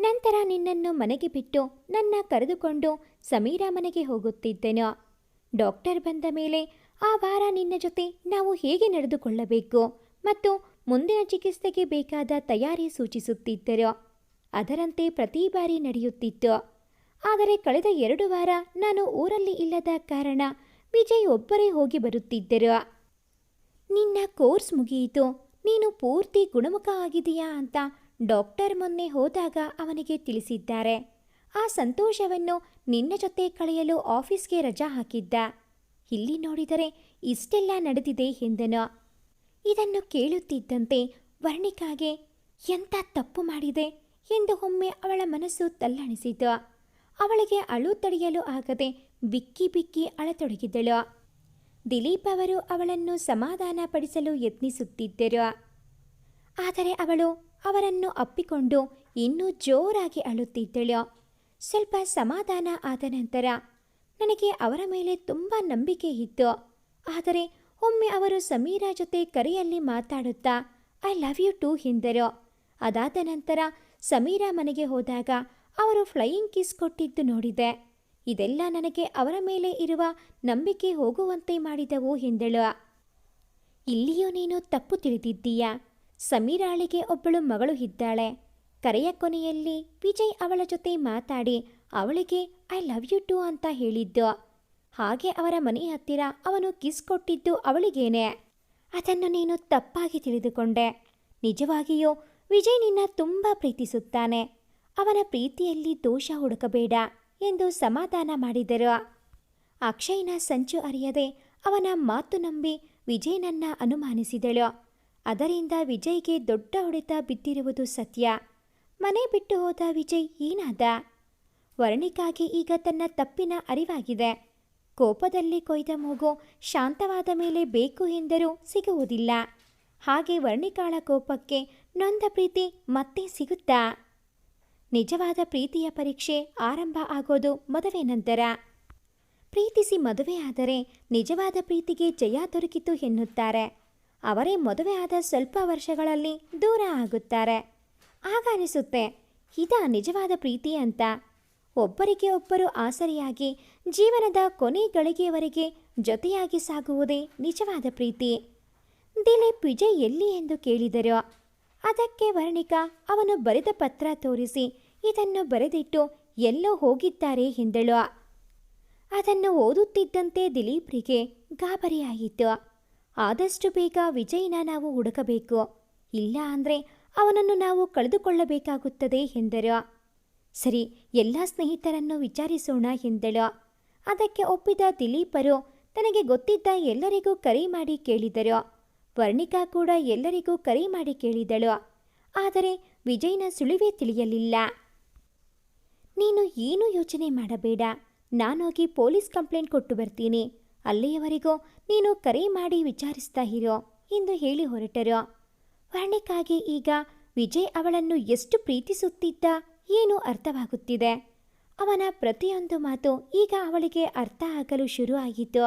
ನಂತರ ನಿನ್ನನ್ನು ಮನೆಗೆ ಬಿಟ್ಟು ನನ್ನ ಕರೆದುಕೊಂಡು ಸಮೀರ ಮನೆಗೆ ಹೋಗುತ್ತಿದ್ದೆನು. ಡಾಕ್ಟರ್ ಬಂದ ಮೇಲೆ ಆ ವಾರ ನಿನ್ನ ಜೊತೆ ನಾವು ಹೇಗೆ ನಡೆದುಕೊಳ್ಳಬೇಕು ಮತ್ತು ಮುಂದಿನ ಚಿಕಿತ್ಸೆಗೆ ಬೇಕಾದ ತಯಾರಿ ಸೂಚಿಸುತ್ತಿದ್ದರು. ಅದರಂತೆ ಪ್ರತಿ ಬಾರಿ ನಡೆಯುತ್ತಿತ್ತು. ಆದರೆ ಕಳೆದ ಎರಡು ವಾರ ನಾನು ಊರಲ್ಲಿ ಇಲ್ಲದ ಕಾರಣ ವಿಜಯ್ ಒಬ್ಬರೇ ಹೋಗಿ ಬರುತ್ತಿದ್ದರು. ನಿನ್ನ ಕೋರ್ಸ್ ಮುಗಿಯಿತು. ನೀನು ಪೂರ್ತಿ ಗುಣಮುಖ ಆಗಿದೆಯಾ ಅಂತ ಡಾಕ್ಟರ್ ಮೊನ್ನೆ ಹೋದಾಗ ಅವನಿಗೆ ತಿಳಿಸಿದ್ದಾರೆ. ಆ ಸಂತೋಷವನ್ನು ನಿನ್ನ ಜೊತೆ ಕಳೆಯಲು ಆಫೀಸ್ಗೆ ರಜಾ ಹಾಕಿದ್ದ. ಇಲ್ಲಿ ನೋಡಿದರೆ ಇಷ್ಟೆಲ್ಲ ನಡೆದಿದೆ ಎಂದನು. ಇದನ್ನು ಕೇಳುತ್ತಿದ್ದಂತೆ ವರ್ಣಿಕಾಗೆ ಎಂಥ ತಪ್ಪು ಮಾಡಿದೆ? ಎಂದು ಒಮ್ಮೆ ಅವಳ ಮನಸ್ಸು ತಲ್ಲಣಿಸಿತು. ಅವಳಿಗೆ ಅಳು ತಡೆಯಲು ಆಗದೆ ಬಿಕ್ಕಿ ಬಿಕ್ಕಿ ಅಳತೊಡಗಿದಳು. ದಿಲೀಪ್ ಅವರು ಅವಳನ್ನು ಸಮಾಧಾನ ಪಡಿಸಲು ಯತ್ನಿಸುತ್ತಿದ್ದರು. ಆದರೆ ಅವಳು ಅವರನ್ನು ಅಪ್ಪಿಕೊಂಡು ಇನ್ನೂ ಜೋರಾಗಿ ಅಳುತ್ತಿದ್ದಳು. ಸ್ವಲ್ಪ ಸಮಾಧಾನ ಆದ ನಂತರ ನನಗೆ ಅವರ ಮೇಲೆ ತುಂಬ ನಂಬಿಕೆ ಇತ್ತು. ಆದರೆ ಒಮ್ಮೆ ಅವರು ಸಮೀರಾ ಜೊತೆ ಕರೆಯಲ್ಲಿ ಮಾತಾಡುತ್ತಾ, ಐ ಲವ್ ಯು ಟು ಹಿಂದರು ಅದಾದ ನಂತರ ಸಮೀರಾ ಮನೆಗೆ ಹೋದಾಗ ಅವರು ಫ್ಲೈಯಿಂಗ್ ಕಿಸ್ ಕೊಟ್ಟಿದ್ದು ನೋಡಿದೆ. ಇದೆಲ್ಲ ನನಗೆ ಅವರ ಮೇಲೆ ಇರುವ ನಂಬಿಕೆ ಹೋಗುವಂತೆ ಮಾಡಿದವು ಎಂದಳು. ಇಲ್ಲಿಯೂ ನೀನು ತಪ್ಪು ತಿಳಿದಿದ್ದೀಯಾ. ಸಮೀರಾಳಿಗೆ ಒಬ್ಬಳು ಮಗಳು ಇದ್ದಾಳೆ. ಕರೆಯ ಕೊನೆಯಲ್ಲಿ ವಿಜಯ್ ಅವಳ ಜೊತೆ ಮಾತಾಡಿ, ಅವಳಿಗೆ ಐ ಲವ್ ಯು ಟು ಅಂತ ಹೇಳಿದ್ದು. ಹಾಗೆ ಅವರ ಮನೆ ಹತ್ತಿರ ಅವನು ಕಿಸ್ ಕೊಟ್ಟಿದ್ದು ಅವಳಿಗೇನೆ. ಅದನ್ನು ನೀನು ತಪ್ಪಾಗಿ ತಿಳಿದುಕೊಂಡೆ. ನಿಜವಾಗಿಯೂ ವಿಜಯ್ ನಿನ್ನ ತುಂಬ ಪ್ರೀತಿಸುತ್ತಾನೆ. ಅವನ ಪ್ರೀತಿಯಲ್ಲಿ ದೋಷ ಹುಡುಕಬೇಡ. ಎಂದು ಸಮಾಧಾನ ಮಾಡಿದರು. ಅಕ್ಷಯ್ನ ಸಂಚು ಅರಿಯದೆ ಅವನ ಮಾತು ನಂಬಿ ವಿಜಯ್ನನ್ನ ಅನುಮಾನಿಸಿದಳು. ಅದರಿಂದ ವಿಜಯ್ಗೆ ದೊಡ್ಡ ಹೊಡೆತ ಬಿದ್ದಿರುವುದು ಸತ್ಯ. ಮನೆ ಬಿಟ್ಟು ಹೋದ ವಿಜಯ್ ಏನಾದ? ವರ್ಣಿಕಾಗೆ ಈಗ ತನ್ನ ತಪ್ಪಿನ ಅರಿವಾಗಿದೆ. ಕೋಪದಲ್ಲಿ ಕೊಯ್ದ ಮೂಗು ಶಾಂತವಾದ ಮೇಲೆ ಬೇಕು ಎಂದರೂ ಸಿಗುವುದಿಲ್ಲ. ಹಾಗೆ ವರ್ಣಿಕಾಳ ಕೋಪಕ್ಕೆ ನೊಂದ ಪ್ರೀತಿ ಮತ್ತೆ ಸಿಗುತ್ತಾ? ನಿಜವಾದ ಪ್ರೀತಿಯ ಪರೀಕ್ಷೆ ಆರಂಭ ಆಗೋದು ಮದುವೆ ನಂತರ. ಪ್ರೀತಿಸಿ ಮದುವೆ ಆದರೆ ನಿಜವಾದ ಪ್ರೀತಿಗೆ ಜಯ ದೊರಕಿತು ಎನ್ನುತ್ತಾರೆ. ಅವರೇ ಮದುವೆ ಆದ ಸ್ವಲ್ಪ ವರ್ಷಗಳಲ್ಲಿ ದೂರ ಆಗುತ್ತಾರೆ. ಆಗ ಅನಿಸುತ್ತೆ, ಇದಾ ನಿಜವಾದ ಪ್ರೀತಿ ಅಂತ. ಒಬ್ಬರಿಗೆ ಒಬ್ಬರು ಆಸರೆಯಾಗಿ ಜೀವನದ ಕೊನೆ ಗಳಿಗೆಯವರೆಗೆ ಜೊತೆಯಾಗಿ ಸಾಗುವುದೇ ನಿಜವಾದ ಪ್ರೀತಿ. ದಿಲೀಪ್ ವಿಜಯ್ ಎಲ್ಲಿ ಎಂದು ಕೇಳಿದರು ಅದಕ್ಕೆ ವರ್ಣಿಕಾ, ಅವನು ಬರೆದ ಪತ್ರ ತೋರಿಸಿ, ಇದನ್ನು ಬರೆದಿಟ್ಟು ಎಲ್ಲೋ ಹೋಗಿದ್ದಾರೆ ಎಂದಳು. ಅದನ್ನು ಓದುತ್ತಿದ್ದಂತೆ ದಿಲೀಪ್ರಿಗೆ ಗಾಬರಿಯಾಯಿತು. ಆದಷ್ಟು ಬೇಗ ವಿಜಯ್ನ ನಾವು ಹುಡುಕಬೇಕು. ಇಲ್ಲ ಅಂದರೆ ಅವನನ್ನು ನಾವು ಕಳೆದುಕೊಳ್ಳಬೇಕಾಗುತ್ತದೆ ಎಂದರು. ಸರಿ, ಎಲ್ಲ ಸ್ನೇಹಿತರನ್ನು ವಿಚಾರಿಸೋಣ ಎಂದಳು. ಅದಕ್ಕೆ ಒಪ್ಪಿದ ದಿಲೀಪರು ತನಗೆ ಗೊತ್ತಿದ್ದ ಎಲ್ಲರಿಗೂ ಕರೆ ಮಾಡಿ ಕೇಳಿದರು. ವರ್ಣಿಕಾ ಕೂಡ ಎಲ್ಲರಿಗೂ ಕರೆ ಮಾಡಿ ಕೇಳಿದಳು. ಆದರೆ ವಿಜಯ್ನ ಸುಳಿವೇ ತಿಳಿಯಲಿಲ್ಲ. ನೀನು ಏನೂ ಯೋಚನೆ ಮಾಡಬೇಡ. ನಾನೋಗಿ ಪೊಲೀಸ್ ಕಂಪ್ಲೇಂಟ್ ಕೊಟ್ಟು ಬರ್ತೀನಿ. ಅಲ್ಲಿಯವರೆಗೂ ನೀನು ಕರೆ ಮಾಡಿ ವಿಚಾರಿಸ್ತಾ ಇರೋ ಎಂದು ಹೇಳಿ ಹೊರಟರು. ವರ್ಣಿಕಾಗೆ ಈಗ ವಿಜಯ್ ಅವಳನ್ನು ಎಷ್ಟು ಪ್ರೀತಿಸುತ್ತಿದ್ದ ಏನು ಅರ್ಥವಾಗುತ್ತಿದೆ. ಅವನ ಪ್ರತಿಯೊಂದು ಮಾತು ಈಗ ಅವಳಿಗೆ ಅರ್ಥ ಆಗಲು ಶುರು ಆಗಿತ್ತು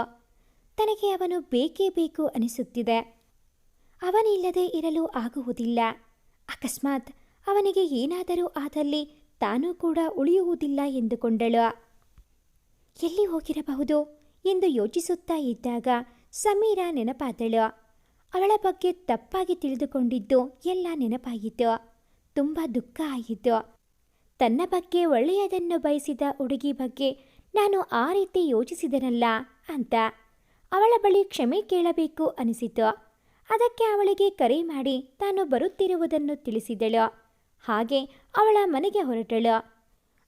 ತನಗೆ ಅವನು ಬೇಕೇ ಬೇಕು ಅನಿಸುತ್ತಿದೆ. ಅವನಿಲ್ಲದೆ ಇರಲು ಆಗುವುದಿಲ್ಲ. ಅಕಸ್ಮಾತ್ ಅವನಿಗೆ ಏನಾದರೂ ಆದಲ್ಲಿ ತಾನೂ ಕೂಡ ಉಳಿಯುವುದಿಲ್ಲ ಎಂದುಕೊಂಡಳು. ಎಲ್ಲಿ ಹೋಗಿರಬಹುದು ಎಂದು ಯೋಚಿಸುತ್ತಾ ಇದ್ದಾಗ ಸಮೀರಾ ನೆನಪಾದಳು. ಅವಳ ಬಗ್ಗೆ ತಪ್ಪಾಗಿ ತಿಳಿದುಕೊಂಡಿದ್ದು ಎಲ್ಲ ನೆನಪಾಯಿತು. ತುಂಬ ದುಃಖ ಆಯಿತು. ತನ್ನ ಬಗ್ಗೆ ಒಳ್ಳೆಯದನ್ನು ಬಯಸಿದ ಹುಡುಗಿ ಬಗ್ಗೆ ನಾನು ಆ ರೀತಿ ಯೋಚಿಸಿದನಲ್ಲ ಅಂತ ಅವಳ ಬಳಿ ಕ್ಷಮೆ ಕೇಳಬೇಕು ಅನಿಸಿತು. ಅದಕ್ಕೆ ಅವಳಿಗೆ ಕರೆ ಮಾಡಿ ತಾನು ಬರುತ್ತಿರುವುದನ್ನು ತಿಳಿಸಿದಳು. ಹಾಗೆ ಅವಳ ಮನೆಗೆ ಹೊರಟಳು.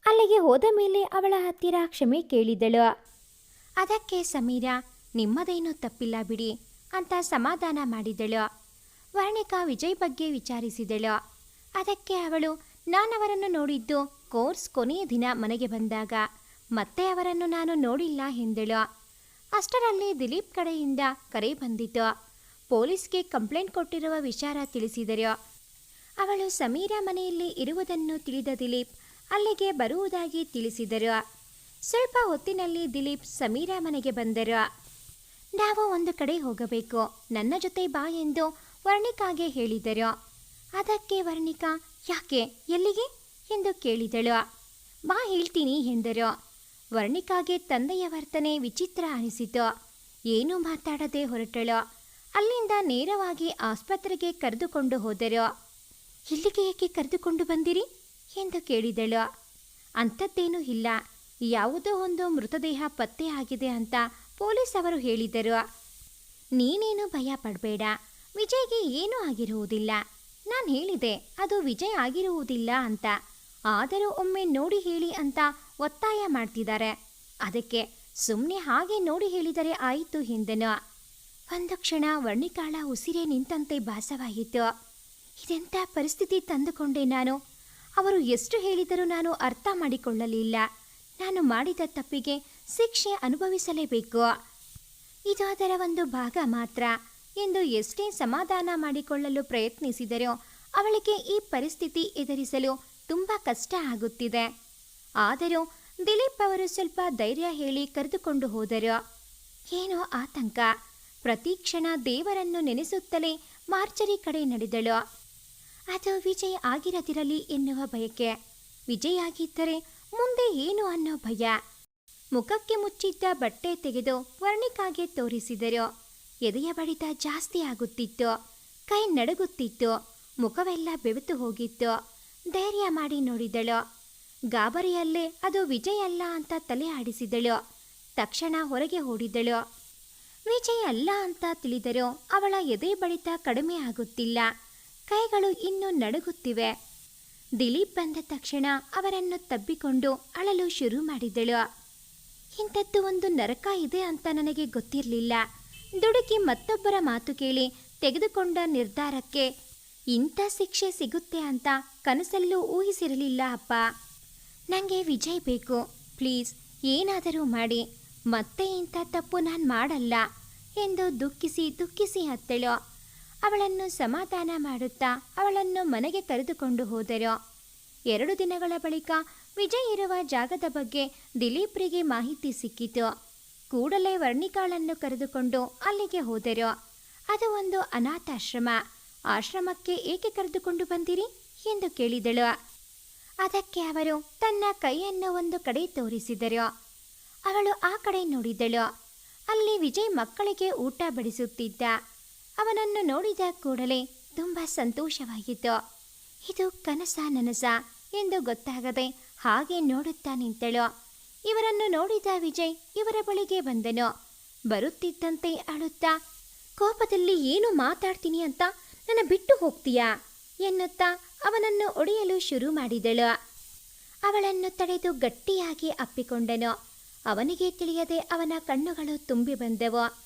ಅಲ್ಲಿಗೆ ಹೋದ ಮೇಲೆ ಅವಳ ಹತ್ತಿರ ಕ್ಷಮೆ ಕೇಳಿದಳು. ಅದಕ್ಕೆ ಸಮೀರಾ, ನಿಮ್ಮದೇನು ತಪ್ಪಿಲ್ಲ ಬಿಡಿ ಅಂತ ಸಮಾಧಾನ ಮಾಡಿದಳು. ವರ್ಣಿಕಾ ವಿಜಯ್ ಬಗ್ಗೆ ವಿಚಾರಿಸಿದಳು. ಅದಕ್ಕೆ ಅವಳು ನಾನವರನ್ನು ನೋಡಿದ್ದು ಕೋರ್ಸ್ ಕೊನೆಯ ದಿನ ಮನೆಗೆ ಬಂದಾಗ. ಮತ್ತೆ ಅವರನ್ನು ನಾನು ನೋಡಿಲ್ಲ ಎಂದಳು. ಅಷ್ಟರಲ್ಲಿ ದಿಲೀಪ್ ಕಡೆಯಿಂದ ಕರೆ ಬಂದಿತು. ಪೊಲೀಸ್ಗೆ ಕಂಪ್ಲೇಂಟ್ ಕೊಟ್ಟಿರುವ ವಿಚಾರ ತಿಳಿಸಿದರು. ಅವಳು ಸಮೀರಾ ಮನೆಯಲ್ಲಿ ಇರುವುದನ್ನು ತಿಳಿದ ದಿಲೀಪ್ ಅಲ್ಲಿಗೆ ಬರುವುದಾಗಿ ತಿಳಿಸಿದರು. ಸ್ವಲ್ಪ ಹೊತ್ತಿನಲ್ಲಿ ದಿಲೀಪ್ ಸಮೀರಾ ಮನೆಗೆ ಬಂದರು. ನಾವು ಒಂದು ಕಡೆ ಹೋಗಬೇಕು. ನನ್ನ ಜೊತೆ ಬಾ ಎಂದು ವರ್ಣಿಕಾಗೆ ಹೇಳಿದರು. ಅದಕ್ಕೆ ವರ್ಣಿಕಾ, ಯಾಕೆ? ಎಲ್ಲಿಗೆ? ಎಂದು ಕೇಳಿದಳು. ಬಾ ಹೇಳ್ತೀನಿ ಎಂದರು. ವರ್ಣಿಕಾಗೆ ತಂದೆಯ ವರ್ತನೆ ವಿಚಿತ್ರ ಅನಿಸಿತು. ಏನೂ ಮಾತಾಡದೆ ಹೊರಟಳು. ಅಲ್ಲಿಂದ ನೇರವಾಗಿ ಆಸ್ಪತ್ರೆಗೆ ಕರೆದುಕೊಂಡು ಹೋದರು, ಇಲ್ಲಿಗೆ ಏಕೆ ಕರೆದುಕೊಂಡು ಬಂದಿರಿ? ಎಂದು ಕೇಳಿದಳು. ಅಂಥದ್ದೇನೂ ಇಲ್ಲ. ಯಾವುದೋ ಒಂದು ಮೃತದೇಹ ಪತ್ತೆ ಆಗಿದೆ ಅಂತ ಪೊಲೀಸ್ ಅವರು ಹೇಳಿದರು. ನೀನೇನು ಭಯ ಪಡಬೇಡ. ವಿಜಯ್ಗೆ ಏನೂ ಆಗಿರುವುದಿಲ್ಲ. ನಾನು ಹೇಳಿದೆ, ಅದು ವಿಜಯ್ ಆಗಿರುವುದಿಲ್ಲ ಅಂತ. ಆದರೂ ಒಮ್ಮೆ ನೋಡಿ ಹೇಳಿ ಅಂತ ಒತ್ತಾಯ ಮಾಡ್ತಿದ್ದಾರೆ. ಅದಕ್ಕೆ ಸುಮ್ಮನೆ ಹಾಗೆ ನೋಡಿ ಹೇಳಿದರೆ ಆಯಿತು ಹಿಂದೆನು ಒಂದು ಕ್ಷಣ ವರ್ಣಿಕಾಳ ಉಸಿರೇ ನಿಂತಂತೆ ಭಾಸವಾಯಿತು. ಇದೆಂಥ ಪರಿಸ್ಥಿತಿ ತಂದುಕೊಂಡೆ ನಾನು? ಅವರು ಎಷ್ಟು ಹೇಳಿದರೂ ನಾನು ಅರ್ಥ ಮಾಡಿಕೊಳ್ಳಲಿಲ್ಲ. ನಾನು ಮಾಡಿದ ತಪ್ಪಿಗೆ ಶಿಕ್ಷೆ ಅನುಭವಿಸಲೇಬೇಕು. ಇದು ಅದರ ಒಂದು ಭಾಗ ಮಾತ್ರ. ಎಂದು ಎಷ್ಟೇ ಸಮಾಧಾನ ಮಾಡಿಕೊಳ್ಳಲು ಪ್ರಯತ್ನಿಸಿದರೂ ಅವಳಿಗೆ ಈ ಪರಿಸ್ಥಿತಿ ಎದುರಿಸಲು ತುಂಬ ಕಷ್ಟ ಆಗುತ್ತಿದೆ. ಆದರೂ ದಿಲೀಪ್ ಅವರು ಸ್ವಲ್ಪ ಧೈರ್ಯ ಹೇಳಿ ಕರೆದುಕೊಂಡು ಹೋದರು. ಏನೋ ಆತಂಕ. ಪ್ರತಿ ಕ್ಷಣ ದೇವರನ್ನು ನೆನೆಸುತ್ತಲೇ ಮಾರ್ಚರಿ ಕಡೆ ನಡೆದಳು. ಅದು ವಿಜಯ್ ಆಗಿರದಿರಲಿ ಎನ್ನುವ ಬಯಕೆ. ವಿಜಯ್ ಆಗಿದ್ದರೆ ಮುಂದೆ ಏನು ಅನ್ನೋ ಭಯ. ಮುಖಕ್ಕೆ ಮುಚ್ಚಿದ್ದ ಬಟ್ಟೆ ತೆಗೆದು ವರ್ಣಿಕಾಗೆ ತೋರಿಸಿದರು. ಎದೆಯ ಬಡಿತ ಜಾಸ್ತಿ ಆಗುತ್ತಿತ್ತು. ಕೈ ನಡುಗುತ್ತಿತ್ತು. ಮುಖವೆಲ್ಲ ಬೆವೆತು ಹೋಗಿತ್ತು. ಧೈರ್ಯ ಮಾಡಿ ನೋಡಿದಳು. ಗಾಬರಿಯಲ್ಲೇ ಅದು ವಿಜಯ್ ಅಲ್ಲ ಅಂತ ತಲೆ ಆಡಿಸಿದಳು. ತಕ್ಷಣ ಹೊರಗೆ ಓಡಿದಳು. ವಿಜಯ್ ಅಲ್ಲ ಅಂತ ತಿಳಿದರೂ ಅವಳ ಎದೆ ಬಡಿತ ಕಡಿಮೆ ಆಗುತ್ತಿಲ್ಲ. ಕೈಗಳು ಇನ್ನೂ ನಡುಗುತ್ತಿವೆ. ದಿಲೀಪ್ ಬಂದ ತಕ್ಷಣ ಅವರನ್ನು ತಬ್ಬಿಕೊಂಡು ಅಳಲು ಶುರು ಮಾಡಿದಳು. ಇಂಥದ್ದು ಒಂದು ನರಕ ಇದೆ ಅಂತ ನನಗೆ ಗೊತ್ತಿರಲಿಲ್ಲ. ದುಡುಕಿ ಮತ್ತೊಬ್ಬರ ಮಾತು ಕೇಳಿ ತೆಗೆದುಕೊಂಡ ನಿರ್ಧಾರಕ್ಕೆ ಇಂಥ ಶಿಕ್ಷೆ ಸಿಗುತ್ತೆ ಅಂತ ಕನಸಲ್ಲೂ ಊಹಿಸಿರಲಿಲ್ಲ ಅಪ್ಪ. ನನಗೆ ವಿಜಯ್ ಬೇಕು. ಪ್ಲೀಸ್ ಏನಾದರೂ ಮಾಡಿ. ಮತ್ತೆ ಇಂಥ ತಪ್ಪು ನಾನು ಮಾಡಲ್ಲ ಎಂದು ದುಃಖಿಸಿ ದುಃಖಿಸಿ ಹತ್ತಳು. ಅವಳನ್ನು ಸಮಾಧಾನ ಮಾಡುತ್ತಾ ಅವಳನ್ನು ಮನೆಗೆ ಕರೆದುಕೊಂಡು ಹೋದರು. ಎರಡು ದಿನಗಳ ಬಳಿಕ ವಿಜಯ್ ಇರುವ ಜಾಗದ ಬಗ್ಗೆ ದಿಲೀಪ್ರಿಗೆ ಮಾಹಿತಿ ಸಿಕ್ಕಿತು. ಕೂಡಲೇ ವರ್ಣಿಕಾಳನ್ನು ಕರೆದುಕೊಂಡು ಅಲ್ಲಿಗೆ ಹೋದರು. ಅದು ಒಂದು ಅನಾಥಾಶ್ರಮ. ಆಶ್ರಮಕ್ಕೆ ಏಕೆ ಕರೆದುಕೊಂಡು ಬಂದಿರಿ ಎಂದು ಕೇಳಿದಳು. ಅದಕ್ಕೆ ಅವರು ತನ್ನ ಕೈಯನ್ನು ಒಂದು ಕಡೆ ತೋರಿಸಿದರು. ಅವಳು ಆ ಕಡೆ ನೋಡಿದಳು. ಅಲ್ಲಿ ವಿಜಯ್ ಮಕ್ಕಳಿಗೆ ಊಟ ಬಡಿಸುತ್ತಿದ್ದ. ಅವನನ್ನು ನೋಡಿದ ಕೂಡಲೇ ತುಂಬ ಸಂತೋಷವಾಗಿತ್ತು. ಇದು ಕನಸ ನನಸ ಎಂದು ಗೊತ್ತಾಗದೆ ಹಾಗೆ ನೋಡುತ್ತಾ ನಿಂತಳು. ಇವರನ್ನು ನೋಡಿದ ವಿಜಯ್ ಇವರ ಬಳಿಗೆ ಬಂದನು. ಬರುತ್ತಿದ್ದಂತೆ ಅಳುತ್ತಾ, ಕೋಪದಲ್ಲಿ ಏನು ಮಾತಾಡ್ತೀನಿ ಅಂತ ನನ್ನ ಬಿಟ್ಟು ಹೋಗ್ತೀಯಾ? ಎನ್ನುತ್ತಾ ಅವನನ್ನು ಒಡೆಯಲು ಶುರು ಮಾಡಿದಳು. ಅವಳನ್ನು ತಡೆದು ಗಟ್ಟಿಯಾಗಿ ಅಪ್ಪಿಕೊಂಡನು. ಅವನಿಗೆ ತಿಳಿಯದೆ ಅವನ ಕಣ್ಣುಗಳು ತುಂಬಿ ಬಂದೆವು.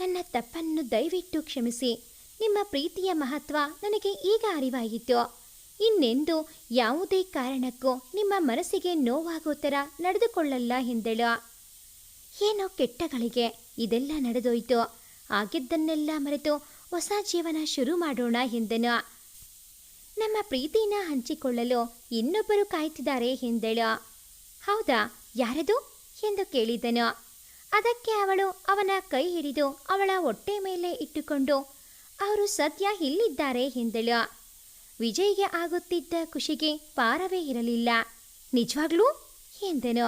ನನ್ನ ತಪ್ಪನ್ನು ದಯವಿಟ್ಟು ಕ್ಷಮಿಸಿ. ನಿಮ್ಮ ಪ್ರೀತಿಯ ಮಹತ್ವ ನನಗೆ ಈಗ ಅರಿವಾಯಿತು. ಇನ್ನೆಂದು ಯಾವುದೇ ಕಾರಣಕ್ಕೂ ನಿಮ್ಮ ಮನಸ್ಸಿಗೆ ನೋವಾಗೋ ಥರ ನಡೆದುಕೊಳ್ಳಲ್ಲ ಎಂದಳು. ಏನೋ ಕೆಟ್ಟಗಳಿಗೆ ಇದೆಲ್ಲ ನಡೆದೋಯ್ತು. ಆಗಿದ್ದನ್ನೆಲ್ಲ ಮರೆತು ಹೊಸ ಜೀವನ ಶುರು ಮಾಡೋಣ ಎಂದನು. ನಮ್ಮ ಪ್ರೀತಿನ ಹಂಚಿಕೊಳ್ಳಲು ಇನ್ನೊಬ್ಬರು ಕಾಯ್ತಿದ್ದಾರೆ ಎಂದಳು. ಹೌದಾ, ಯಾರದು? ಎಂದು ಕೇಳಿದನು. ಅದಕ್ಕೆ ಅವಳು ಅವನ ಕೈ ಹಿಡಿದು ಅವಳ ಹೊಟ್ಟೆ ಮೇಲೆ ಇಟ್ಟುಕೊಂಡು, ಅವರು ಸದ್ಯ ಇಲ್ಲಿದ್ದಾರೆ ಎಂದಳು. ವಿಜಯ್ಗೆ ಆಗುತ್ತಿದ್ದ ಖುಷಿಗೆ ಪಾರವೇ ಇರಲಿಲ್ಲ. ನಿಜವಾಗ್ಲೂ? ಎಂದನು.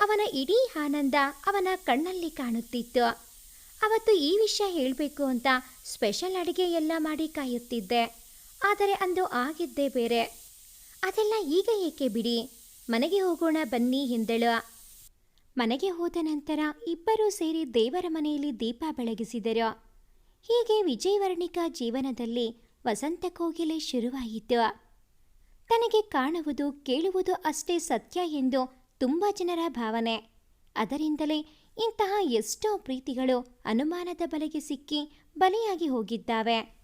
ಅವನ ಇಡೀ ಆನಂದ ಅವನ ಕಣ್ಣಲ್ಲಿ ಕಾಣುತ್ತಿತ್ತು. ಅವತ್ತು ಈ ವಿಷಯ ಹೇಳಬೇಕು ಅಂತ ಸ್ಪೆಷಲ್ ಅಡಿಗೆ ಎಲ್ಲ ಮಾಡಿ ಕಾಯುತ್ತಿದ್ದೆ. ಆದರೆ ಅಂದು ಆಗಿದ್ದೇ ಬೇರೆ. ಅದೆಲ್ಲ ಈಗ ಏಕೆ ಬಿಡಿ? ಮನೆಗೆ ಹೋಗೋಣ ಬನ್ನಿ ಎಂದಳು. ಮನೆಗೆ ಹೋದ ನಂತರ ಇಬ್ಬರೂ ಸೇರಿ ದೇವರ ಮನೆಯಲ್ಲಿ ದೀಪ ಬೆಳಗಿಸಿದರು. ಹೀಗೆ ವಿಜಯವರ್ಣಿಕಾ ಜೀವನದಲ್ಲಿ ವಸಂತ ಕೋಗಿಲೆ ಶುರುವಾಯಿತು. ತನಗೆ ಕಾಣುವುದು, ಕೇಳುವುದು ಅಷ್ಟೇ ಸತ್ಯ ಎಂದು ತುಂಬ ಜನರ ಭಾವನೆ. ಅದರಿಂದಲೇ ಇಂತಹ ಎಷ್ಟೋ ಪ್ರೀತಿಗಳು ಅನುಮಾನದ ಬಲೆಗೆ ಸಿಕ್ಕಿ ಬಲಿಯಾಗಿ ಹೋಗಿದ್ದಾವೆ.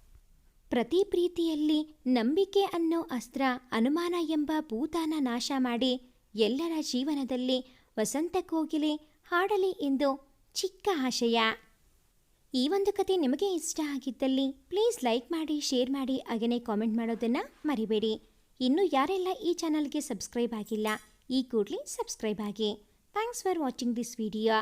ಪ್ರತಿ ಪ್ರೀತಿಯಲ್ಲಿ ನಂಬಿಕೆ ಅನ್ನೋ ಅಸ್ತ್ರ ಅನುಮಾನ ಎಂಬ ಭೂತಾನ ನಾಶ ಮಾಡಿ ಎಲ್ಲರ ಜೀವನದಲ್ಲಿ ವಸಂತ ಕೋಗಿಲೆ ಹಾಡಲಿ ಎಂದು ಚಿಕ್ಕ ಆಶಯ. ಈ ಒಂದು ಕತೆ ನಿಮಗೆ ಇಷ್ಟ ಆಗಿದ್ದಲ್ಲಿ ಪ್ಲೀಸ್ ಲೈಕ್ ಮಾಡಿ, ಶೇರ್ ಮಾಡಿ, ಹಾಗೆಯೇ ಕಾಮೆಂಟ್ ಮಾಡೋದನ್ನು ಮರಿಬೇಡಿ. ಇನ್ನು ಯಾರೆಲ್ಲ ಈ ಚಾನಲ್ಗೆ ಸಬ್ಸ್ಕ್ರೈಬ್ ಆಗಿಲ್ಲ, ಈ ಕೂಡಲೇ ಸಬ್ಸ್ಕ್ರೈಬ್ ಆಗಿ. Thanks for watching this video.